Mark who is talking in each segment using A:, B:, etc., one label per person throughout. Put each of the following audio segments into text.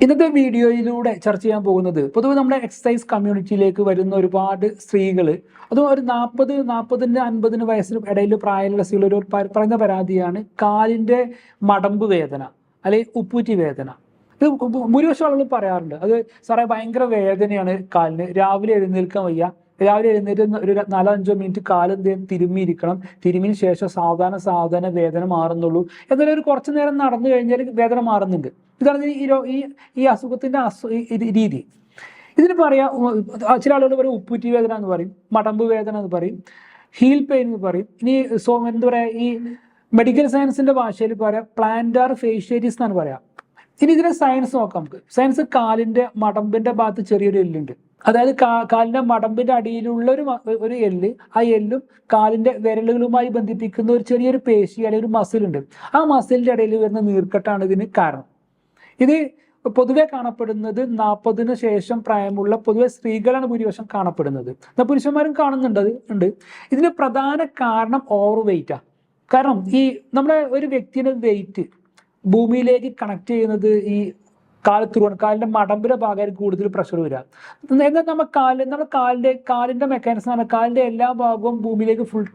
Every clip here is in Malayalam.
A: ഇന്നത്തെ വീഡിയോയിലൂടെ ചർച്ച ചെയ്യാൻ പോകുന്നത് പൊതുവെ നമ്മുടെ എക്സസൈസ് കമ്മ്യൂണിറ്റിയിലേക്ക് വരുന്ന ഒരുപാട് സ്ത്രീകൾ അതും ഒരു നാൽപ്പത് നാൽപ്പതിന്റെ അൻപതിന് വയസ്സിന് ഇടയിൽ പ്രായമുള്ള സ്ത്രീകൾ ഒരു പറയുന്ന പരാതിയാണ് കാലിന്റെ മടമ്പ് വേദന അല്ലെങ്കിൽ ഉപ്പൂറ്റി വേദന. ഇത് ഭൂരിപക്ഷം ആളുകൾ പറയാറുണ്ട്. അത് സാറേ ഭയങ്കര വേദനയാണ് കാലിന്. രാവിലെ എഴുന്നേൽക്കാൻ വയ്യ. രാവിലെ എഴുന്നേറ്റ് ഒരു നാലോ അഞ്ചോ മിനിറ്റ് കാലം? തിരുമ്മിയിരിക്കണം. തിരുമ്മിന് ശേഷം സാവധാനം സാവധാനം വേദന മാറുന്നുള്ളൂ. എന്നാലും ഒരു കുറച്ചു നേരം നടന്നു കഴിഞ്ഞാൽ വേദന മാറുന്നുണ്ട്. ഇതാണ് ഈ ഈ അസുഖത്തിന്റെ അസു രീതി. ഇതിന് പറയാ ചില ആളുകൾ പറയും ഉപ്പൂറ്റി വേദന എന്ന് പറയും മടമ്പ് വേദന എന്ന് പറയും ഹീൽ പെയിൻ എന്ന് പറയും. ഇനി സോ എന്താ പറയാ ഈ മെഡിക്കൽ സയൻസിന്റെ ഭാഷയിൽ പറയാം പ്ലാന്റാർ ഫേഷ്യേറ്റീസ് എന്നാണ് പറയാം. ഇനി ഇതിനെ സയൻസ് നോക്കാം നമുക്ക്. സയൻസ് കാലിന്റെ മടമ്പിന്റെ ഭാഗത്ത് ചെറിയൊരു എല്ലുണ്ട്. അതായത് കാ- കാലിന്റെ മടമ്പിന്റെ അടിയിലുള്ള ഒരു ഒരു എല്ല് ആ എല്ലും കാലിന്റെ വിരലുകളുമായി ബന്ധിപ്പിക്കുന്ന ഒരു ചെറിയൊരു പേശി അല്ലെങ്കിൽ ഒരു മസിൽ ഉണ്ട്. ആ മസിലിന്റെ ഇടയിൽ വരുന്ന നീർക്കെട്ടാണ് ഇതിന് കാരണം. ഇത് പൊതുവെ കാണപ്പെടുന്നത് നാൽപ്പതിന് ശേഷം പ്രായമുള്ള പൊതുവെ സ്ത്രീകളാണ് ഭൂരിപക്ഷം കാണപ്പെടുന്നത്. എന്നാൽ പുരുഷന്മാരും കാണുന്നുണ്ട് ഉണ്ട്. ഇതിന് പ്രധാന കാരണം ഓവർ വെയിറ്റാണ് കാരണം ഈ നമ്മുടെ ഒരു വ്യക്തിയുടെ വെയിറ്റ് ഭൂമിയിലേക്ക് കണക്ട് ചെയ്യുന്നത് ഈ കാലത്തുരുവാണ് കാലിന്റെ മടമ്പിലെ ഭാഗമായിരിക്കും കൂടുതൽ പ്രഷർ വരിക. എന്നാൽ നമ്മൾ കാൽ നമ്മുടെ കാലിന്റെ കാലിന്റെ മെക്കാനിസം ആണ്. കാലിന്റെ എല്ലാ ഭാഗവും ഭൂമിയിലേക്ക് ഫുൾ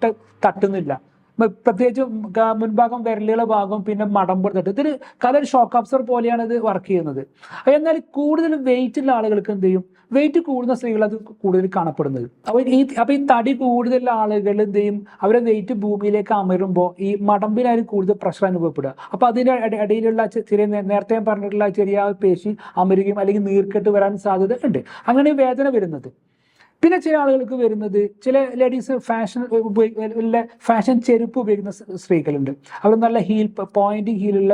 A: തട്ടുന്നില്ല. പ്രത്യേകിച്ച് മുൻഭാഗം വിരലുകളുടെ ഭാഗം പിന്നെ മടമ്പ് തട്ട് ഇതൊരു കലൊരു ഷോക്ക് അബ്സർ പോലെയാണ് ഇത് വർക്ക് ചെയ്യുന്നത്. എന്നാൽ കൂടുതൽ വെയിറ്റ് ഉള്ള ആളുകൾക്ക് എന്ത് ചെയ്യും? വെയിറ്റ് കൂടുന്ന സ്ത്രീകൾ അത് കൂടുതൽ കാണപ്പെടുന്നത്. അപ്പോൾ ഈ അപ്പോൾ ഈ തടി കൂടുതലുള്ള ആളുകൾ എന്ത് ചെയ്യും? അവരെ വെയിറ്റ് ഭൂമിയിലേക്ക് അമരുമ്പോൾ ഈ മടമ്പിനായി കൂടുതൽ പ്രഷർ അനുഭവപ്പെടുക. അപ്പോൾ അതിന്റെ ഇട- ഇടയിലുള്ള ചെറിയ നേരത്തെ പറഞ്ഞിട്ടുള്ള ചെറിയ പേശി അമരുകയും അല്ലെങ്കിൽ നീർക്കെട്ട് വരാൻ സാധ്യത ഉണ്ട്. അങ്ങനെ വേദന വരുന്നത്. പിന്നെ ചില ആളുകൾക്ക് വരുന്നത് ചില ലേഡീസ് ഫാഷൻ ഫാഷൻ ചെരുപ്പ് ഉപയോഗിക്കുന്ന സ്ത്രീകളുണ്ട്. അവർ നല്ല ഹീൽ പോയിന്റിങ് ഹീലുള്ള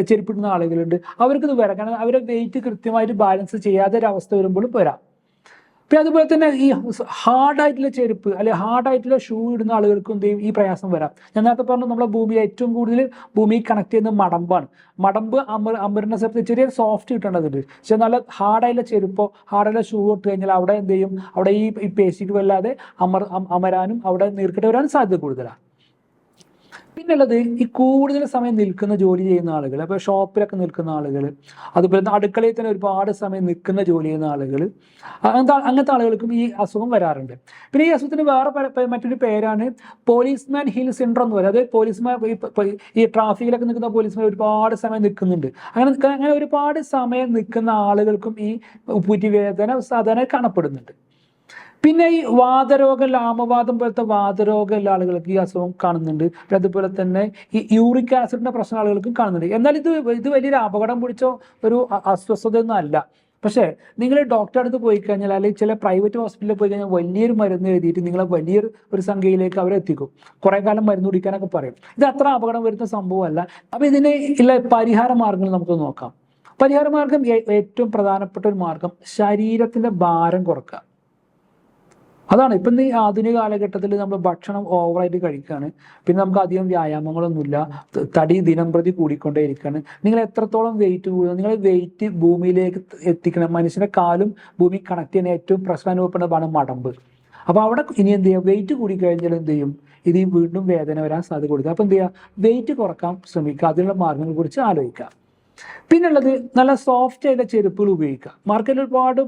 A: ചെരുപ്പിടുന്ന ആളുകളുണ്ട്. അവർക്കിത് വരാം. കാരണം അവരുടെ വെയിറ്റ് കൃത്യമായിട്ട് ബാലൻസ് ചെയ്യാത്തൊരവസ്ഥ ഒരു അവസ്ഥ വരുമ്പോഴും വരാം. പിന്നെ അതുപോലെ തന്നെ ഈ ഹാർഡായിട്ടുള്ള ചെരുപ്പ് അല്ലെങ്കിൽ ഹാർഡായിട്ടുള്ള ഷൂ ഇടുന്ന ആളുകൾക്കും എന്ത് ഈ പ്രയാസം വരാം. ഞാൻ നേരത്തെ പറഞ്ഞു നമ്മുടെ ഭൂമി ഏറ്റവും കൂടുതൽ ഭൂമി കണക്ട് ചെയ്യുന്ന മടമ്പാണ്. മടമ്പ് അമർ അമരുന്ന സ്ഥലത്ത് ചെറിയ സോഫ്റ്റ് കിട്ടേണ്ടതുണ്ട് പക്ഷെ നല്ല ഹാർഡായിട്ടുള്ള ചെരുപ്പോ ഹാർഡായിട്ടുള്ള ഷൂ ഇട്ട് കഴിഞ്ഞാൽ അവിടെ എന്ത് ചെയ്യും? അവിടെ ഈ പേശിക്ക് വല്ലാതെ അമർ അമരാനും അവിടെ നീർക്കെട്ട് വരാനും സാധ്യത കൂടുതലാണ്. പിന്നുള്ളത് ഈ കൂടുതൽ സമയം നിൽക്കുന്ന ജോലി ചെയ്യുന്ന ആളുകൾ അപ്പോൾ ഷോപ്പിലൊക്കെ നിൽക്കുന്ന ആളുകൾ അതുപോലെ തന്നെ അടുക്കളയിൽ തന്നെ ഒരുപാട് സമയം നിൽക്കുന്ന ജോലി ചെയ്യുന്ന ആളുകൾ അങ്ങനത്തെ അങ്ങനത്തെ ആളുകൾക്കും ഈ അസുഖം വരാറുണ്ട്. പിന്നെ ഈ അസുഖത്തിന് വേറെ മറ്റൊരു പേരാണ് പോലീസ്മാൻ ഹിൽ സിൻഡ്രോം എന്ന് പറയുന്നത് അതായത് പോലീസ്മാൻ ഈ ട്രാഫിക്കിലൊക്കെ നിൽക്കുന്ന പോലീസ്മാൻ ഒരുപാട് സമയം നിൽക്കുന്നുണ്ട്. അങ്ങനെ അങ്ങനെ ഒരുപാട് സമയം നിൽക്കുന്ന ആളുകൾക്കും ഈ ഉപ്പൂറ്റി വേദന സാധാരണ കാണപ്പെടുന്നുണ്ട്. പിന്നെ ഈ വാതരോഗ ലാമവാദം പോലത്തെ വാതരോഗ ഉള്ള ആളുകൾക്ക് ഈ അസുഖം കാണുന്നുണ്ട്. പിന്നെ അതുപോലെ തന്നെ ഈ യൂറിക് ആസിഡിന്റെ പ്രശ്നം ആളുകൾക്കും കാണുന്നുണ്ട്. എന്നാൽ ഇത് ഇത് വലിയൊരു അപകടം പിടിച്ച ഒരു അസ്വസ്ഥത ഒന്നും അല്ല. പക്ഷേ നിങ്ങൾ ഡോക്ടറെ അടുത്ത് പോയി കഴിഞ്ഞാൽ അല്ലെങ്കിൽ ചില പ്രൈവറ്റ് ഹോസ്പിറ്റലിൽ പോയി കഴിഞ്ഞാൽ വലിയൊരു മരുന്ന് എഴുതിയിട്ട് നിങ്ങളെ വലിയൊരു ഒരു സംഖ്യയിലേക്ക് അവരെ എത്തിക്കും. കുറേ കാലം മരുന്ന് കുടിക്കാനൊക്കെ പറയും. ഇത് അത്ര അപകടം വരുന്ന സംഭവമല്ല. അപ്പം ഇതിന് ഉള്ള പരിഹാര മാർഗങ്ങൾ നമുക്ക് നോക്കാം. പരിഹാര മാർഗം ഏറ്റവും പ്രധാനപ്പെട്ട ഒരു മാർഗം ശരീരത്തിന്റെ ഭാരം കുറക്കുക. അതാണ്. ഇപ്പം ഈ ആധുനിക കാലഘട്ടത്തിൽ നമ്മൾ ഭക്ഷണം ഓവറായിട്ട് കഴിക്കുകയാണ്. പിന്നെ നമുക്ക് അധികം വ്യായാമങ്ങളൊന്നുമില്ല. തടി ദിനം പ്രതി കൂടിക്കൊണ്ടേയിരിക്കുകയാണ്. നിങ്ങൾ എത്രത്തോളം വെയിറ്റ് കൂടുന്നു നിങ്ങൾ വെയിറ്റ് ഭൂമിയിലേക്ക് എത്തിക്കണം. മനുഷ്യന്റെ കാലും ഭൂമി കണക്ട് ചെയ്യുന്ന ഏറ്റവും പ്രശ്നം അനുഭവപ്പെടുന്നതാണ് മടമ്പ്. അപ്പോൾ അവിടെ ഇനി എന്ത് ചെയ്യുക വെയിറ്റ് കൂടിക്കഴിഞ്ഞാൽ എന്ത് ചെയ്യും? ഇത് വീണ്ടും വേദന വരാൻ സാധ്യത കൊടുക്കുക അപ്പൊ എന്ത് ചെയ്യുക? വെയിറ്റ് കുറയ്ക്കാൻ ശ്രമിക്കുക. അതിനുള്ള മാർഗങ്ങളെ കുറിച്ച് ആലോചിക്കുക. പിന്നുള്ളത് നല്ല സോഫ്റ്റ് ആയിട്ടുള്ള ചെരുപ്പുകൾ ഉപയോഗിക്കുക. മാർക്കറ്റിൽ ഒരുപാട്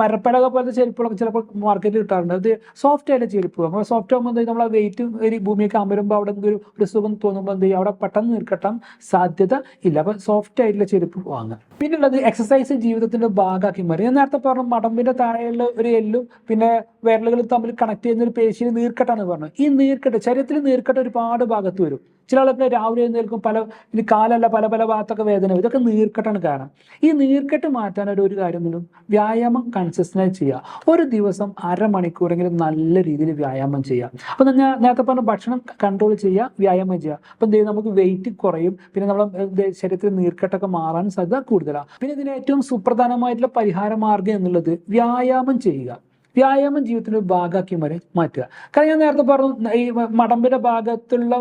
A: മരപ്പടക പോലത്തെ ചെരുപ്പുകളൊക്കെ ചിലപ്പോൾ മാർക്കറ്റിൽ കിട്ടാറുണ്ട്. അത് സോഫ്റ്റ് ആയിട്ടുള്ള ചെരുപ്പ് അപ്പോൾ സോഫ്റ്റ് ആകുമ്പോൾ എന്ത് നമ്മൾ വെയിറ്റ് ഒരു ഭൂമിയൊക്കെ അമരുമ്പോൾ അവിടെ ഒരു സുഖം തോന്നുമ്പോൾ എന്ത് അവിടെ പെട്ടെന്ന് നിൽക്കട്ടാൻ സാധ്യത ഇല്ല. അപ്പോൾ സോഫ്റ്റ് ആയിട്ടുള്ള ചെരുപ്പ് വാങ്ങുക. പിന്നുള്ളത് എക്സസൈസ് ജീവിതത്തിന്റെ ഭാഗമാക്കി മാറി. ഞാൻ നേരത്തെ പറഞ്ഞു മടമ്പിന്റെ താഴെയുള്ള ഒരു എല്ലും പിന്നെ വിരലുകൾ തമ്മിൽ കണക്ട് ചെയ്യുന്ന ഒരു പേശിയിൽ നീർക്കെട്ടാണ് പറഞ്ഞു ഈ നീർക്കെട്ട് ശരീരത്തിൽ നീർക്കെട്ട് ഒരുപാട് ഭാഗത്ത് വരും. ചില ആളുകൾ രാവിലെ എഴുന്നേൽക്കും പല ഇനി കാലല്ല പല പല ഭാഗത്തൊക്കെ വേദന ഇതൊക്കെ നീർക്കെട്ടാണ് കാരണം. ഈ നീർക്കെട്ട് മാറ്റാൻ ഒരു കാര്യം ഒന്നും വ്യായാമം കൺസിസ്റ്റന്റ് ചെയ്യുക. ഒരു ദിവസം അരമണിക്കൂറെങ്കിലും നല്ല രീതിയിൽ വ്യായാമം ചെയ്യുക. അപ്പം ഞാൻ നേരത്തെ പറഞ്ഞ ഭക്ഷണം കൺട്രോൾ ചെയ്യുക വ്യായാമം ചെയ്യുക. അപ്പം എന്ത് നമുക്ക് വെയിറ്റ് കുറയും. പിന്നെ നമ്മളെ ശരീരത്തിൽ നീർക്കെട്ടൊക്കെ മാറാൻ സാധ്യത കൂടുതലാണ് പിന്നെ ഇതിന് ഏറ്റവും സുപ്രധാനമായിട്ടുള്ള പരിഹാര മാർഗം എന്നുള്ളത് വ്യായാമം ചെയ്യുക. വ്യായാമം ജീവിതത്തിന്റെ ഒരു ഭാഗമാക്കി വരെ മാറ്റുക. കാരണം ഞാൻ നേരത്തെ പറഞ്ഞു ഈ മടമ്പിന്റെ ഭാഗത്തുള്ള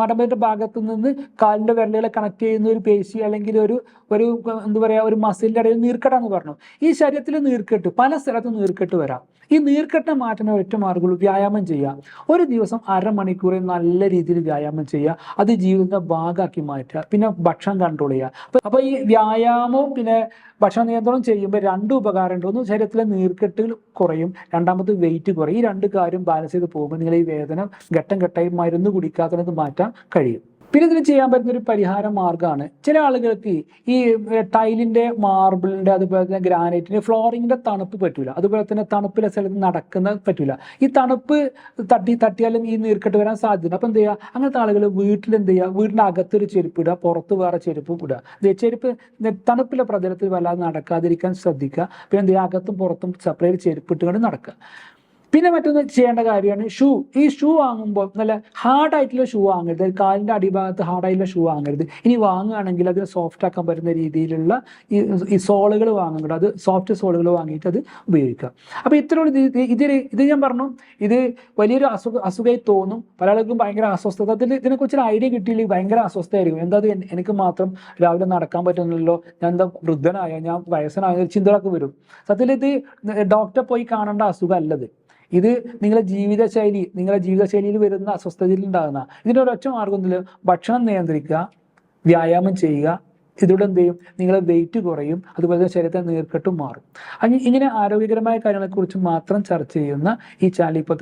A: മടമ്പിന്റെ ഭാഗത്ത് നിന്ന് കാലിന്റെ വിരലുകളെ കണക്ട് ചെയ്യുന്ന ഒരു പേശി അല്ലെങ്കിൽ ഒരു ഒരു എന്താ പറയാ ഒരു മസിലിന്റെ ഇടയിൽ നീർക്കെട്ടാന്ന് പറഞ്ഞു. ഈ ശരീരത്തിൽ നീർക്കെട്ട് പല സ്ഥലത്തും നീർക്കെട്ട് വരാം. ഈ നീർക്കെട്ട മാറ്റുന്ന ഒറ്റ മാർഗമുള്ളൂ വ്യായാമം ചെയ്യുക. ഒരു ദിവസം അരമണിക്കൂർ നല്ല രീതിയിൽ വ്യായാമം ചെയ്യുക. അത് ജീവിതത്തിന്റെ ഭാഗമാക്കി മാറ്റുക. പിന്നെ ഭക്ഷണം കൺട്രോൾ ചെയ്യുക. അപ്പൊ അപ്പൊ ഈ വ്യായാമവും പിന്നെ ഭക്ഷണ നിയന്ത്രണം ചെയ്യുമ്പോൾ രണ്ട് ഉപകാരമുണ്ട്. ഒന്ന് ശരീരത്തിലെ നീർക്കെട്ടുകൾ കുറയും രണ്ടാമത് വെയിറ്റ് കുറയും. ഈ രണ്ട് കാര്യം ബാലൻസ് ചെയ്ത് പോകുമ്പോൾ നിങ്ങൾ ഈ വേദന ഘട്ടം ഘട്ടമായി മരുന്ന് കുടിക്കാത്തത് മാറ്റാൻ കഴിയും. പിന്നെ ഇതിന് ചെയ്യാൻ പറ്റുന്ന ഒരു പരിഹാര മാർഗമാണ് ചില ആളുകൾക്ക് ഈ ടൈലിന്റെ ടൈലിന്റെ മാർബിളിന്റെ അതുപോലെ തന്നെ ഗ്രാനൈറ്റിന്റെ ഫ്ലോറിങ്ങിന്റെ തണുപ്പ് പറ്റൂല. അതുപോലെ തന്നെ തണുപ്പിലെ സ്ഥലത്ത് നടക്കുന്ന പറ്റൂല. ഈ തണുപ്പ് തട്ടി തട്ടിയാലും ഈ നീർക്കെട്ട് വരാൻ സാധ്യത അപ്പൊ എന്ത് ചെയ്യുക? അങ്ങനത്തെ ആളുകൾ വീട്ടിൽ എന്ത് ചെയ്യുക? വീടിന്റെ അകത്തൊരു ചെരുപ്പ് ഇടുക പുറത്ത് വേറെ ചെരുപ്പ് ഇടുക. ചെരുപ്പ് തണുപ്പിലെ പ്രതലത്തിൽ വല്ലാതെ നടക്കാതിരിക്കാൻ ശ്രദ്ധിക്കുക. പിന്നെ എന്ത് ചെയ്യുക? അകത്തും പുറത്തും സെപ്പറേറ്റ് ചെരുപ്പ് ഇട്ടുകൊണ്ട് നടക്കുക. പിന്നെ മറ്റൊന്ന് ചെയ്യേണ്ട കാര്യമാണ് ഷൂ. ഈ ഷൂ വാങ്ങുമ്പോൾ നല്ല ഹാർഡ് ആയിട്ടുള്ള ഷൂ വാങ്ങരുത്. കാലിന്റെ അടിഭാഗത്ത് ഹാർഡ് ആയിട്ടുള്ള ഷൂ വാങ്ങരുത്. ഇനി വാങ്ങുകയാണെങ്കിൽ അതിന് സോഫ്റ്റ് ആക്കാൻ പറ്റുന്ന രീതിയിലുള്ള ഈ സോളുകൾ വാങ്ങുന്നുണ്ട്. അത് സോഫ്റ്റ് സോളുകൾ വാങ്ങിയിട്ട് അത് ഉപയോഗിക്കുക. അപ്പോൾ ഇത്രയുള്ള ഇത് ഇതിൽ ഇത് ഞാൻ പറഞ്ഞു. ഇത് വലിയൊരു അസുഖ അസുഖമായി തോന്നും. പല ആൾക്കും ഭയങ്കര അസ്വസ്ഥത. അതിൽ ഇതിനെക്കുറിച്ചൊരു ഐഡിയ കിട്ടിയില്ലെങ്കിൽ ഭയങ്കര അസ്വസ്ഥയായിരിക്കും. എന്താ എനിക്ക് മാത്രം രാവിലെ നടക്കാൻ പറ്റുന്നില്ലല്ലോ. ഞാൻ എന്താ വൃദ്ധനായ? ഞാൻ വയസ്സനായ? ചിന്തകളൊക്കെ വരും. സത്യത്തിൽ ഇത് ഡോക്ടറെ പോയി കാണേണ്ട അസുഖമല്ലത് ഇത് നിങ്ങളുടെ ജീവിതശൈലി നിങ്ങളുടെ ജീവിതശൈലിയിൽ വരുന്ന അസ്വസ്ഥതയിൽ ഉണ്ടാകുന്ന ഇതിന്റെ ഒരൊറ്റ എന്തെങ്കിലും ഭക്ഷണം നിയന്ത്രിക്കുക വ്യായാമം ചെയ്യുക. ഇതിലൂടെ എന്ത് ചെയ്യും? നിങ്ങളെ വെയിറ്റ് കുറയും അതുപോലെ തന്നെ ശരീരത്തെ നീർക്കെട്ടും മാറും. അങ്ങനെ ഇങ്ങനെ ആരോഗ്യകരമായ കാര്യങ്ങളെക്കുറിച്ച് മാത്രം ചർച്ച ചെയ്യുന്ന ഈ ചാനൽ